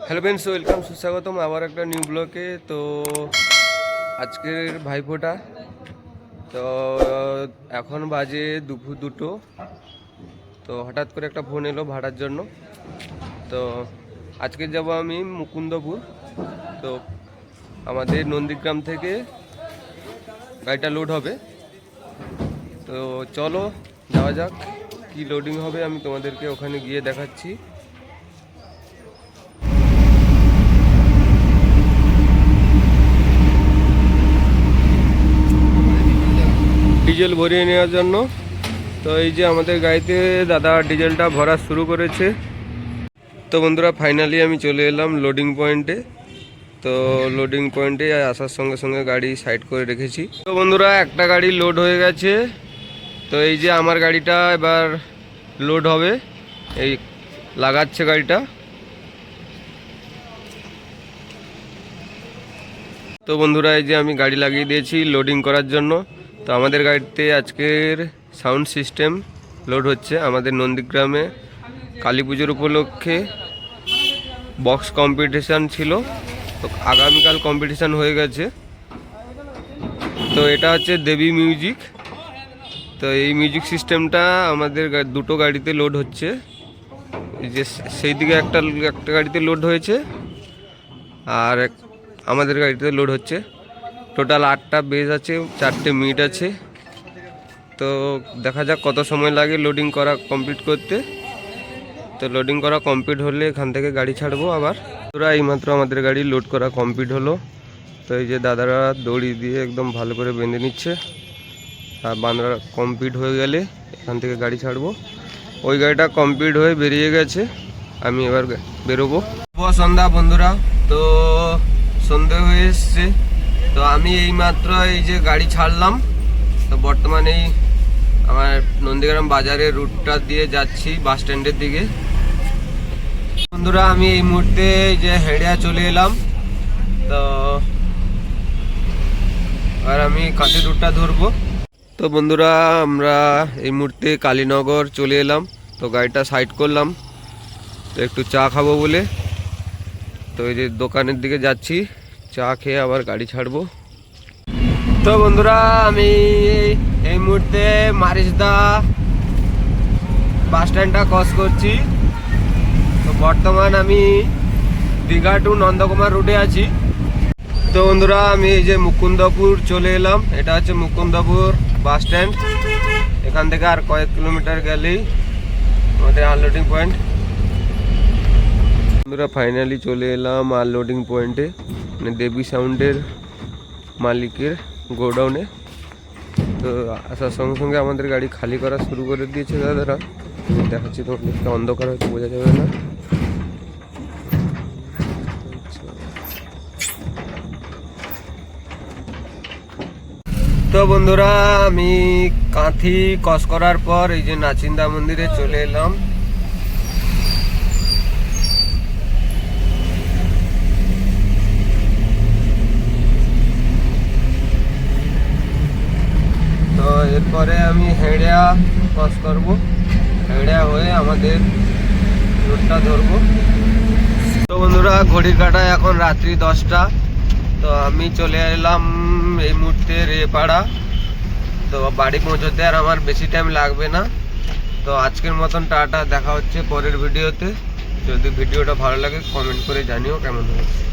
Hello friends, welcome, সুস্বাগতম আবার একটা নিউ ব্লকে তো আজকের ভাইফোঁটা। তো এখন বাজে দুপুর দুটো। তো হঠাৎ করে একটা ফোন এলো ভাড়ার জন্য। তো আজকে যাব আমি মুকুন্দপুর। তো আমাদের নন্দীগ্রাম থেকে গাড়িটা লোড হবে। তো চলো, যাওয়া যাক। কি লোডিং হবে আমি তোমাদেরকে ওখানে গিয়ে দেখাচ্ছি। ডিজেল ভরিয়ে নেওয়ার জন্য। তো এই যে আমাদের গাড়িতে দাদা ডিজেলটা ভরা শুরু করেছে। তো বন্ধুরা ফাইনালি আমি চলে এলাম লোডিং পয়েন্টে তো লোডিং পয়েন্টে আসার সঙ্গে সঙ্গে গাড়ি সাইড করে রেখেছি। তো বন্ধুরা, একটা গাড়ি লোড হয়ে গেছে। তো এই যে আমার গাড়িটা এবার লোড হবে। এই লাগাচ্ছে গাড়িটা। তো বন্ধুরা, এই যে আমি গাড়ি লাগিয়ে দিয়েছি লোডিং করার জন্য। তো আমাদের গাড়িতে আজকের সাউন্ড সিস্টেম লোড হচ্ছে আমাদের নন্দীগ্রামে। কালী পুজোর উপলক্ষে বক্স কম্পিটিশান ছিল। তো আগামীকাল কম্পিটিশান হয়ে গেছে। তো এটা হচ্ছে দেবী মিউজিক। তো এই মিউজিক সিস্টেমটা আমাদের দুটো গাড়িতে লোড হচ্ছে। যে সেই দিকে একটা একটা গাড়িতে লোড হয়েছে। আর আমাদের গাড়িতে লোড হচ্ছে। টোটাল আটটা বেজ আছে, চারটে মিট আছে। তো দেখা যাক কত সময় লাগে লোডিং করা কমপ্লিট করতে। তো লোডিং করা কমপ্লিট হলে এখান থেকে গাড়ি ছাড়বো আবার। তোরা এইমাত্র আমাদের গাড়ি লোড করা কমপ্লিট হলো। তো এই যে দাদারা দড়ি দিয়ে একদম ভালো করে বেঁধে নিচ্ছে। আর বাঁধা কমপ্লিট হয়ে গেলে এখান থেকে গাড়ি ছাড়বো। ওই গাড়িটা কমপ্লিট হয়ে বেরিয়ে গেছে। আমি এবার বেরোবো। সন্ধ্যা বন্ধুরা। তো সন্ধে হয়ে এসছে। তো আমি এইমাত্র এই যে গাড়ি ছাড়লাম, তো বর্তমানে এই আমার নন্দীগ্রাম বাজারের রুটটা দিয়ে যাচ্ছি বাস স্ট্যান্ডের দিকে। বন্ধুরা, আমি এই মুহূর্তে এই যে হেড়িয়া চলে এলাম, তো আর আমি কাঁচি রুটটা ধরবো। তো বন্ধুরা, আমরা এই মুহূর্তে কালীনগর চলে এলাম, তো গাড়িটা সাইড করলাম, তো একটু চা খাব বলে। তো এই যে দোকানের দিকে যাচ্ছি। চা খেয়ে আবার গাড়ি ছাড়বো। তো বন্ধুরা, আমি এই- মুহূর্তে মারিসদা বাস স্ট্যান্ডটা ক্রস করছি। তো বর্তমান আমি দীঘা টু নন্দকুমার রুটে আছি। তো বন্ধুরা, আমি এই যে মুকুন্দপুর চলে এলাম। এটা হচ্ছে মুকুন্দপুর বাস স্ট্যান্ড। এখান থেকে আর কয়েক কিলোমিটার গেলেই আমাদের আনলোডিং পয়েন্ট বন্ধুরা ফাইনালি চলে এলাম আনলোডিং পয়েন্টে মানে দেবী সাউন্ডের মালিকের গোডাউনে। তো আসার সঙ্গে সঙ্গে আমাদের গাড়ি খালি করা শুরু করে দিয়েছে দাদারা। দেখাচ্ছি তোমাদেরকে অন্ধকার হয়তো বোঝা যাবে না। তো বন্ধুরা, আমি কাঁথি কস করার পর এই যে নাচিন্দা মন্দিরে চলে এলাম তো এরপরে আমি হেড়িয়া ক্রস করব। হেড়িয়া হয়ে আমাদের রুটটা ধরবো। তো বন্ধুরা, ঘড়ির কাটায় এখন রাত্রি দশটা। তো আমি চলে এলাম এই মুহূর্তে রেপাড়া। তো বাড়ি পৌঁছতে আর আমার বেশি টাইম লাগবে না। তো আজকের মতন টাটা, দেখা হচ্ছে পরের ভিডিওতে। যদি ভিডিওটা ভালো লাগে কমেন্ট করে জানিও কেমন হয়েছে।